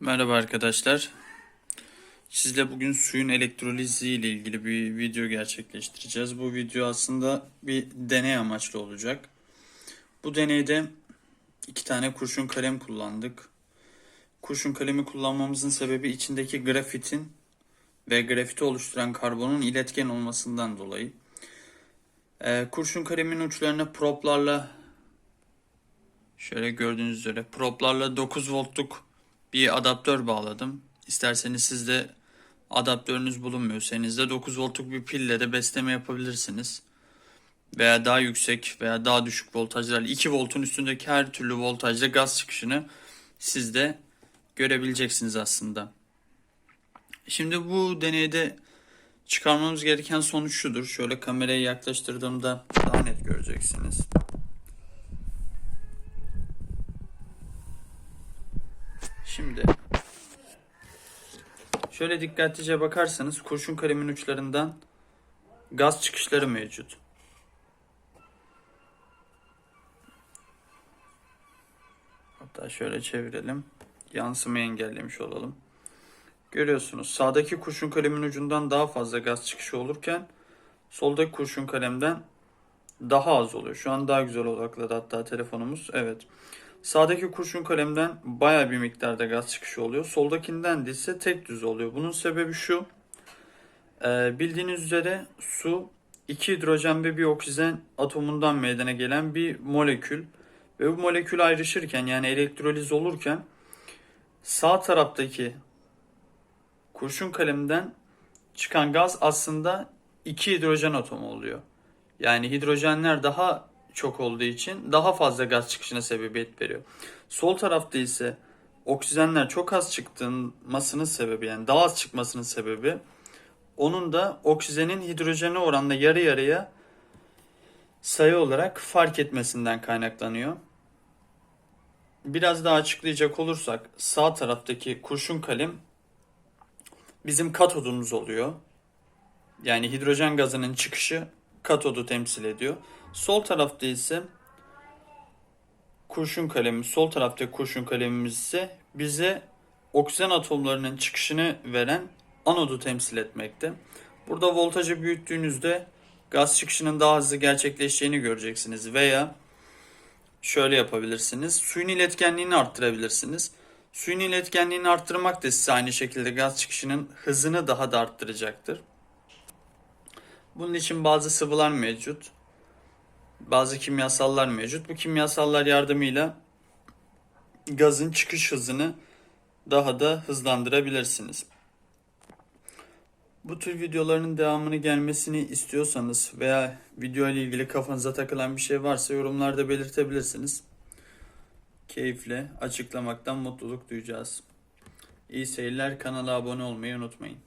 Merhaba arkadaşlar. Sizle bugün suyun elektrolizi ile ilgili bir video gerçekleştireceğiz. Bu video aslında bir deney amaçlı olacak. Bu deneyde iki tane kurşun kalem kullandık. Kurşun kalemi kullanmamızın sebebi içindeki grafitin ve grafiti oluşturan karbonun iletken olmasından dolayı. Ee, kurşun kalemin uçlarına proplarla şöyle gördüğünüz üzere proplarla 9 voltluk bir adaptör bağladım. İsterseniz siz de adaptörünüz bulunmuyorsa elinizde 9 voltluk bir pille de besleme yapabilirsiniz. Veya daha yüksek veya daha düşük voltajlarla 2 voltun üstündeki her türlü voltajda gaz çıkışını siz de görebileceksiniz aslında. Şimdi bu deneyde çıkarmamız gereken sonuç şudur. Şöyle kamerayı yaklaştırdığımda daha net göreceksiniz. Şimdi şöyle dikkatlice bakarsanız kurşun kalemin uçlarından gaz çıkışları mevcut. Hatta şöyle çevirelim. Yansımayı engellemiş olalım. Görüyorsunuz sağdaki kurşun kalemin ucundan daha fazla gaz çıkışı olurken soldaki kurşun kalemden daha az oluyor. Şu an daha güzel odakladı hatta telefonumuz. Evet. Sağdaki kurşun kalemden baya bir miktarda gaz çıkışı oluyor. Soldakinden de ise tek düz oluyor. Bunun sebebi şu. Ee, bildiğiniz üzere su iki hidrojen ve bir oksijen atomundan meydana gelen bir molekül. Ve bu molekül ayrışırken yani elektroliz olurken sağ taraftaki kurşun kalemden çıkan gaz aslında iki hidrojen atomu oluyor. Yani hidrojenler daha çok olduğu için daha fazla gaz çıkışına sebebiyet veriyor. Sol tarafta ise oksijenler çok az çıkmasının sebebi yani daha az çıkmasının sebebi onun da oksijenin hidrojene oranla yarı yarıya sayı olarak fark etmesinden kaynaklanıyor. Biraz daha açıklayacak olursak sağ taraftaki kurşun kalem bizim katodumuz oluyor. Yani hidrojen gazının çıkışı katodu temsil ediyor. Sol tarafta ise kurşun kalemi, sol taraftaki kurşun kalemimiz ise bize oksijen atomlarının çıkışını veren anodu temsil etmekte. Burada voltajı büyüttüğünüzde gaz çıkışının daha hızlı gerçekleşeceğini göreceksiniz veya şöyle yapabilirsiniz. Suyun iletkenliğini arttırabilirsiniz. Suyun iletkenliğini arttırmak da size aynı şekilde gaz çıkışının hızını daha da arttıracaktır. Bunun için bazı sıvılar mevcut. Bazı kimyasallar mevcut. Bu kimyasallar yardımıyla gazın çıkış hızını daha da hızlandırabilirsiniz. Bu tür videoların devamını gelmesini istiyorsanız veya video ile ilgili kafanıza takılan bir şey varsa yorumlarda belirtebilirsiniz. Keyifle açıklamaktan mutluluk duyacağız. İyi seyirler. Kanala abone olmayı unutmayın.